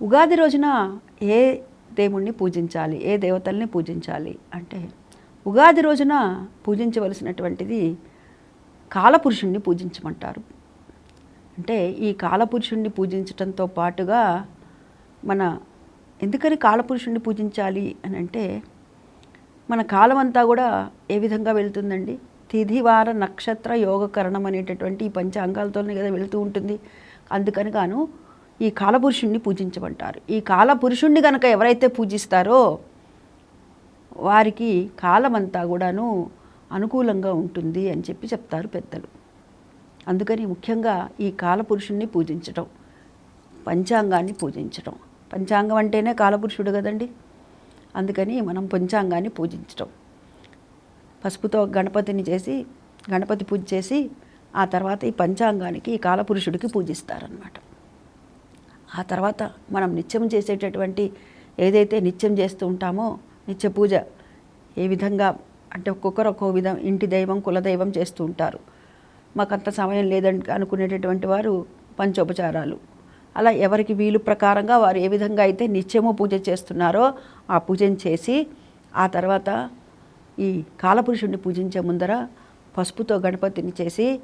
ఉగాది రోజున ఏ దేవుణ్ణి పూజించాలి? ఏ దేవతల్ని పూజించాలి? అంటే ఉగాది రోజున పూజించవలసినటువంటిది కాలపురుషుణ్ణి పూజించమంటారు. అంటే ఈ కాలపురుషుణ్ణి పూజించటంతో పాటుగా మన ఎందుకని కాలపురుషుణ్ణి పూజించాలి అని అంటే మన కాలం అంతా కూడా ఏ విధంగా వెళ్తుందండి? తిథి వార నక్షత్ర యోగకరణం అనేటటువంటి ఈ పంచాంగాలతోనే కదా వెళుతూ ఉంటుంది. అందుకని గాను ఈ కాలపురుషుణ్ణి పూజించమంటారు. ఈ కాలపురుషుణ్ణి కనుక ఎవరైతే పూజిస్తారో వారికి కాలమంతా కూడాను అనుకూలంగా ఉంటుంది అని చెప్పి చెప్తారు పెద్దలు. అందుకని ముఖ్యంగా ఈ కాలపురుషుణ్ణి పూజించటం పంచాంగాన్ని పూజించటం. పంచాంగం అంటేనే కాలపురుషుడు కదండి. అందుకని మనం పంచాంగాన్ని పూజించటం. పసుపుతో గణపతిని చేసి గణపతి పూజ చేసి ఆ తర్వాత ఈ పంచాంగానికి ఈ కాలపురుషుడికి పూజిస్తారనమాట ఆ తర్వాత మనం నిత్యం చేసేటటువంటి ఏదైతే నిత్యం చేస్తూ ఉంటామో నిత్య పూజ ఏ విధంగా అంటే ఒక్కొక్కరు ఒక్కో విధం ఇంటి దైవం కులదైవం చేస్తూ ఉంటారు. మాకు అంత సమయం లేదని అనుకునేటటువంటి వారు పంచోపచారాలు. అలా ఎవరికి వీలు ప్రకారంగా వారు ఏ విధంగా అయితే నిత్యము పూజ చేస్తున్నారో ఆ పూజను చేసి ఆ తర్వాత ఈ కాలపురుషుడిని పూజించే ముందర పసుపుతో గణపతిని చేసి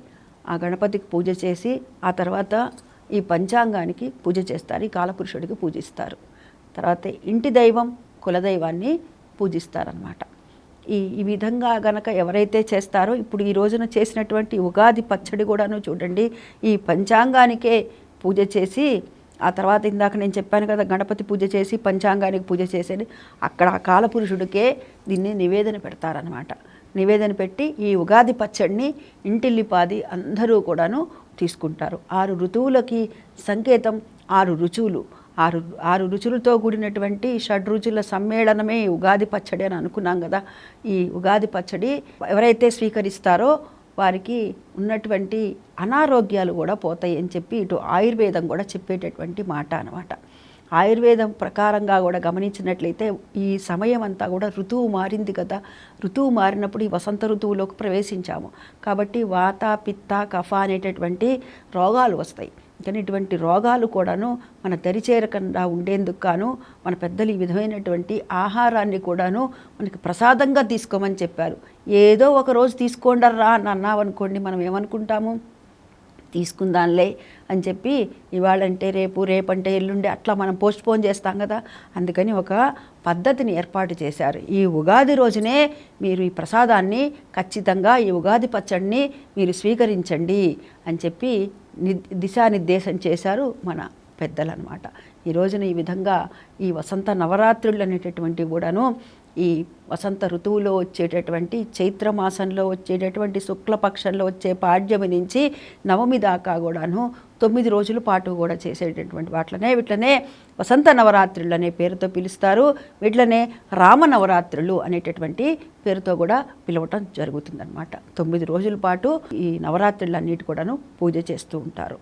ఆ గణపతికి పూజ చేసి ఆ తర్వాత ఈ పంచాంగానికి పూజ చేస్తారు ఈ కాలపురుషుడికి పూజిస్తారు. తర్వాత ఇంటి దైవం కులదైవాన్ని పూజిస్తారనమాట ఈ ఈ విధంగా గనక ఎవరైతే చేస్తారో ఇప్పుడు ఈ రోజున చేసినటువంటి ఉగాది పచ్చడి కూడాను చూడండి ఈ పంచాంగానికే పూజ చేసి ఆ తర్వాత ఇందాక నేను చెప్పాను కదా గణపతి పూజ చేసి పంచాంగానికి పూజ చేసేది అక్కడ ఆ కాలపురుషుడికే దీన్ని నివేదన పెడతారనమాట నివేదన పెట్టి ఈ ఉగాది పచ్చడిని ఇంటిల్లిపాది అందరూ కూడాను తీసుకుంటారు. ఆరు ఋతువులకి సంకేతం ఆరు రుచులు ఆరు ఆరు రుచులతో కూడినటువంటి షడ్రుచుల సమ్మేళనమే ఉగాది పచ్చడి అని అనుకున్నాం కదా. ఈ ఉగాది పచ్చడి ఎవరైతే స్వీకరిస్తారో వారికి ఉన్నటువంటి అనారోగ్యాలు కూడా పోతాయి అని చెప్పి ఇటు ఆయుర్వేదం కూడా చెప్పేటటువంటి మాట అనమాట ఆయుర్వేదం ప్రకారంగా కూడా గమనించినట్లయితే ఈ సమయం అంతా కూడా ఋతువు మారింది కదా. ఋతువు మారినప్పుడు ఈ వసంత ఋతువులోకి ప్రవేశించాము. కాబట్టి వాత పిత్త కఫ అనేటటువంటి రోగాలు వస్తాయి. కానీ ఇటువంటి రోగాలు కూడాను మన దరిచేరకుండా ఉండేందుకు గాను మన పెద్దలు ఈ విధమైనటువంటి ఆహారాన్ని కూడాను మనకి ప్రసాదంగా తీసుకోమని చెప్పారు. ఏదో ఒక రోజు తీసుకోండర్రా అని అన్నామనుకోండి మనం ఏమనుకుంటాము? తీసుకుందాంలే అని చెప్పి ఇవాళంటే రేపు రేపంటే ఎల్లుండి అట్లా మనం పోస్ట్ పోన్ చేస్తాం కదా. అందుకని ఒక పద్ధతిని ఏర్పాటు చేశారు. ఈ ఉగాది రోజునే మీరు ఈ ప్రసాదాన్ని ఖచ్చితంగా ఈ ఉగాది పచ్చడిని మీరు స్వీకరించండి అని చెప్పి ని దిశానిర్దేశం చేశారు మన పెద్దలు అనమాట ఈ రోజున ఈ విధంగా ఈ వసంత నవరాత్రులు అనేటటువంటివి కూడాను ఈ వసంత ఋతువులో వచ్చేటటువంటి చైత్రమాసంలో వచ్చేటటువంటి శుక్లపక్షంలో వచ్చే పాడ్యమి నుంచి నవమి దాకా కూడాను తొమ్మిది రోజుల పాటు కూడా చేసేటటువంటి వాటినే వీటినే వసంత నవరాత్రులు అనే పేరుతో పిలుస్తారు. వీటినే రామ నవరాత్రులు అనేటటువంటి పేరుతో కూడా పిలవటం జరుగుతుందన్నమాట. తొమ్మిది రోజుల పాటు ఈ నవరాత్రులన్నిటి కూడాను పూజ చేస్తూ ఉంటారు.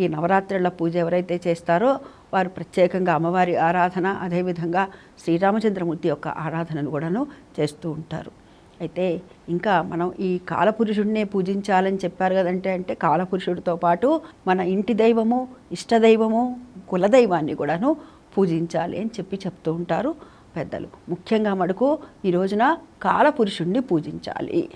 ఈ నవరాత్రుల పూజ ఎవరైతే చేస్తారో వారు ప్రత్యేకంగా అమ్మవారి ఆరాధన అదేవిధంగా శ్రీరామచంద్రమూర్తి యొక్క ఆరాధనను కూడాను చేస్తూ ఉంటారు. అయితే ఇంకా మనం ఈ కాలపురుషుడినే పూజించాలని చెప్పారు కదంటే అంటే కాలపురుషుడితో పాటు మన ఇంటి దైవము ఇష్టదైవము కులదైవాన్ని కూడాను పూజించాలి అని చెప్పి చెప్తూ ఉంటారు పెద్దలు. ముఖ్యంగా మటుకు ఈ రోజున కాలపురుషుణ్ణి పూజించాలి.